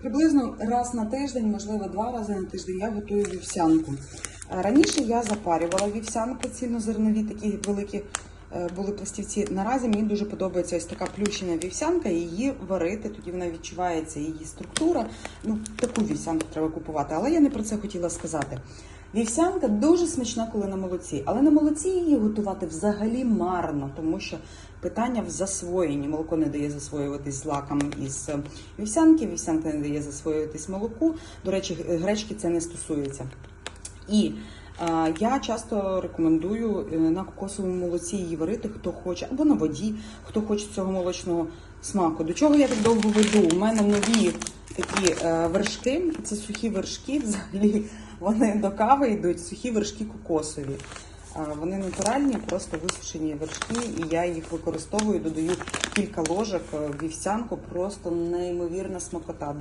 Приблизно раз на тиждень, можливо, два рази на тиждень я готую вівсянку. Е, Раніше я запарювала вівсянку, цільнозернові такі великі е, були пластівці. Наразі мені дуже подобається ось така плющена вівсянка, її варити, тоді вона відчувається її структура. Ну, таку вівсянку треба купувати. Але я не про це хотіла сказати. Вівсянка дуже смачна, коли на молоці, але на молоці її готувати взагалі марно, тому що питання в засвоєнні. Молоко не дає засвоюватись злакам із е, вівсянки, вівсянка не дає засвоюватись молоку. До речі, гречки це не стосується. І е, я часто рекомендую е, на кокосовому молоці її варити, хто хоче, або на воді, хто хоче цього молочного смаку. До чого я так довго веду? У мене нові такі е, вершки, це сухі вершки, взагалі вони до кави йдуть, сухі вершки кокосові. Вони натуральні, просто висушені вершки, і я їх використовую, додаю кілька ложок е, в вівсянку, просто неймовірна смакота.